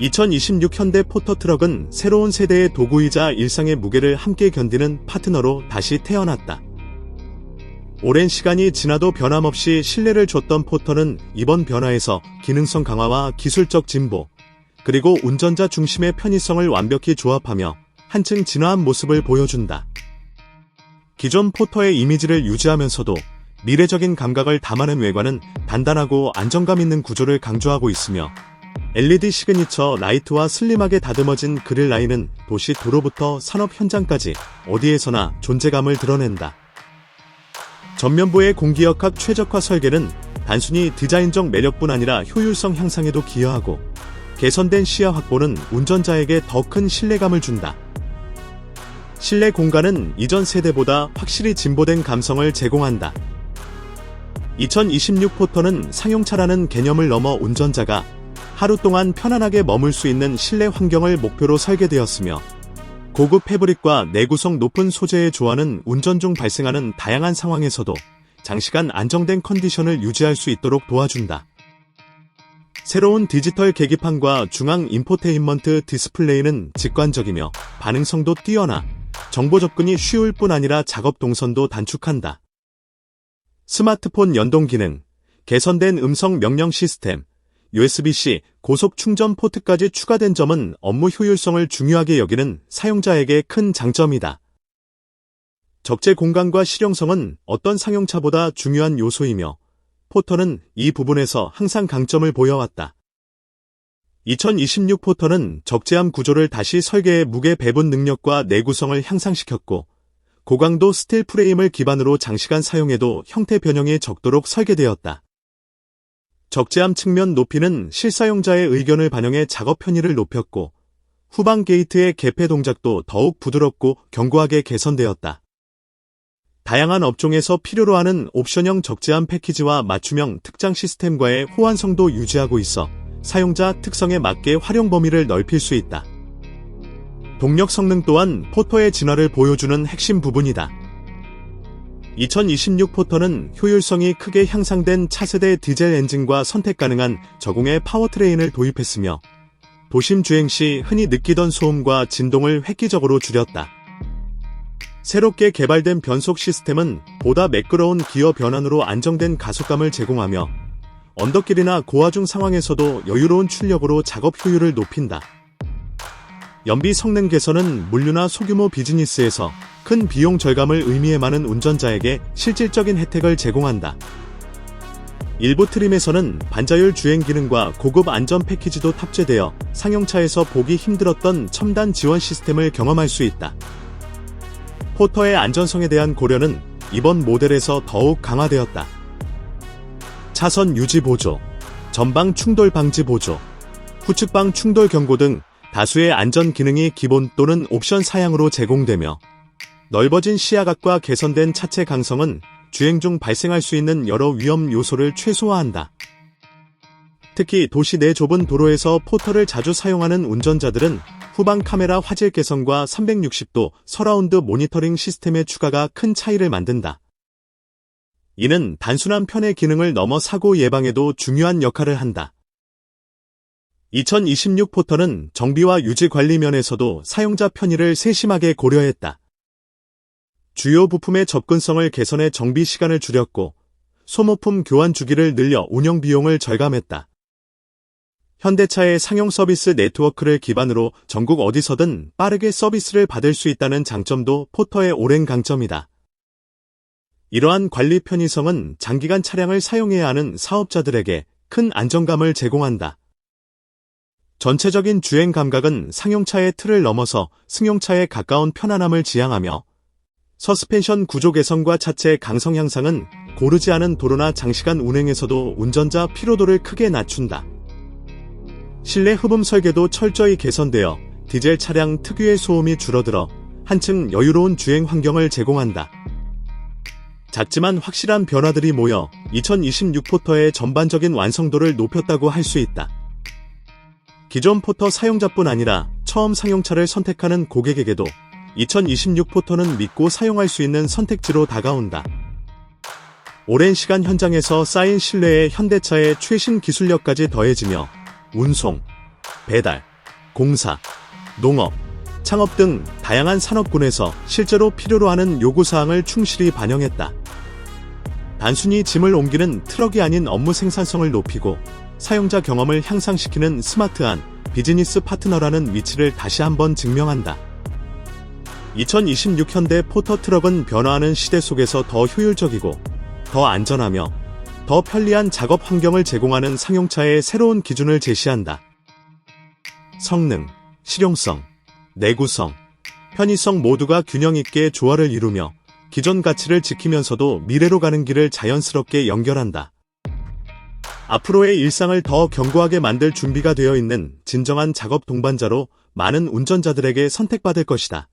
2026 현대 포터트럭은 새로운 세대의 도구이자 일상의 무게를 함께 견디는 파트너로 다시 태어났다. 오랜 시간이 지나도 변함없이 신뢰를 줬던 포터는 이번 변화에서 기능성 강화와 기술적 진보, 그리고 운전자 중심의 편의성을 완벽히 조합하며 한층 진화한 모습을 보여준다. 기존 포터의 이미지를 유지하면서도 미래적인 감각을 담아낸 외관은 단단하고 안정감 있는 구조를 강조하고 있으며 LED 시그니처 라이트와 슬림하게 다듬어진 그릴 라인은 도시 도로부터 산업 현장까지 어디에서나 존재감을 드러낸다. 전면부의 공기역학 최적화 설계는 단순히 디자인적 매력뿐 아니라 효율성 향상에도 기여하고 개선된 시야 확보는 운전자에게 더 큰 신뢰감을 준다. 실내 공간은 이전 세대보다 확실히 진보된 감성을 제공한다. 2026 포터는 상용차라는 개념을 넘어 운전자가 하루 동안 편안하게 머물 수 있는 실내 환경을 목표로 설계되었으며 고급 패브릭과 내구성 높은 소재의 조화는 운전 중 발생하는 다양한 상황에서도 장시간 안정된 컨디션을 유지할 수 있도록 도와준다. 새로운 디지털 계기판과 중앙 인포테인먼트 디스플레이는 직관적이며 반응성도 뛰어나 정보 접근이 쉬울 뿐 아니라 작업 동선도 단축한다. 스마트폰 연동 기능, 개선된 음성 명령 시스템, USB-C 고속 충전 포트까지 추가된 점은 업무 효율성을 중요하게 여기는 사용자에게 큰 장점이다. 적재 공간과 실용성은 어떤 상용차보다 중요한 요소이며 포터는 이 부분에서 항상 강점을 보여왔다. 2026 포터는 적재함 구조를 다시 설계해 무게 배분 능력과 내구성을 향상시켰고 고강도 스틸 프레임을 기반으로 장시간 사용해도 형태 변형이 적도록 설계되었다. 적재함 측면 높이는 실사용자의 의견을 반영해 작업 편의를 높였고 후방 게이트의 개폐 동작도 더욱 부드럽고 견고하게 개선되었다. 다양한 업종에서 필요로 하는 옵션형 적재함 패키지와 맞춤형 특장 시스템과의 호환성도 유지하고 있어 사용자 특성에 맞게 활용 범위를 넓힐 수 있다. 동력 성능 또한 포터의 진화를 보여주는 핵심 부분이다. 2026 포터는 효율성이 크게 향상된 차세대 디젤 엔진과 선택 가능한 저공해 파워트레인을 도입했으며 도심 주행 시 흔히 느끼던 소음과 진동을 획기적으로 줄였다. 새롭게 개발된 변속 시스템은 보다 매끄러운 기어 변환으로 안정된 가속감을 제공하며 언덕길이나 고화중 상황에서도 여유로운 출력으로 작업 효율을 높인다. 연비 성능 개선은 물류나 소규모 비즈니스에서 큰 비용 절감을 의미해 많은 운전자에게 실질적인 혜택을 제공한다. 일부 트림에서는 반자율 주행 기능과 고급 안전 패키지도 탑재되어 상용차에서 보기 힘들었던 첨단 지원 시스템을 경험할 수 있다. 포터의 안전성에 대한 고려는 이번 모델에서 더욱 강화되었다. 차선 유지 보조, 전방 충돌 방지 보조, 후측방 충돌 경고 등 다수의 안전 기능이 기본 또는 옵션 사양으로 제공되며 넓어진 시야각과 개선된 차체 강성은 주행 중 발생할 수 있는 여러 위험 요소를 최소화한다. 특히 도시 내 좁은 도로에서 포터를 자주 사용하는 운전자들은 후방 카메라 화질 개선과 360도 서라운드 모니터링 시스템의 추가가 큰 차이를 만든다. 이는 단순한 편의 기능을 넘어 사고 예방에도 중요한 역할을 한다. 2026 포터는 정비와 유지 관리 면에서도 사용자 편의를 세심하게 고려했다. 주요 부품의 접근성을 개선해 정비 시간을 줄였고 소모품 교환 주기를 늘려 운영 비용을 절감했다. 현대차의 상용 서비스 네트워크를 기반으로 전국 어디서든 빠르게 서비스를 받을 수 있다는 장점도 포터의 오랜 강점이다. 이러한 관리 편의성은 장기간 차량을 사용해야 하는 사업자들에게 큰 안정감을 제공한다. 전체적인 주행 감각은 상용차의 틀을 넘어서 승용차에 가까운 편안함을 지향하며 서스펜션 구조 개선과 차체 강성 향상은 고르지 않은 도로나 장시간 운행에서도 운전자 피로도를 크게 낮춘다. 실내 흡음 설계도 철저히 개선되어 디젤 차량 특유의 소음이 줄어들어 한층 여유로운 주행 환경을 제공한다. 작지만 확실한 변화들이 모여 2026 포터의 전반적인 완성도를 높였다고 할 수 있다. 기존 포터 사용자뿐 아니라 처음 상용차를 선택하는 고객에게도 2026 포터는 믿고 사용할 수 있는 선택지로 다가온다. 오랜 시간 현장에서 쌓인 신뢰에 현대차의 최신 기술력까지 더해지며 운송, 배달, 공사, 농업, 창업 등 다양한 산업군에서 실제로 필요로 하는 요구사항을 충실히 반영했다. 단순히 짐을 옮기는 트럭이 아닌 업무 생산성을 높이고 사용자 경험을 향상시키는 스마트한 비즈니스 파트너라는 위치를 다시 한번 증명한다. 2026 현대 포터 트럭은 변화하는 시대 속에서 더 효율적이고 더 안전하며 더 편리한 작업 환경을 제공하는 상용차의 새로운 기준을 제시한다. 성능, 실용성, 내구성, 편의성 모두가 균형 있게 조화를 이루며 기존 가치를 지키면서도 미래로 가는 길을 자연스럽게 연결한다. 앞으로의 일상을 더 견고하게 만들 준비가 되어 있는 진정한 작업 동반자로 많은 운전자들에게 선택받을 것이다.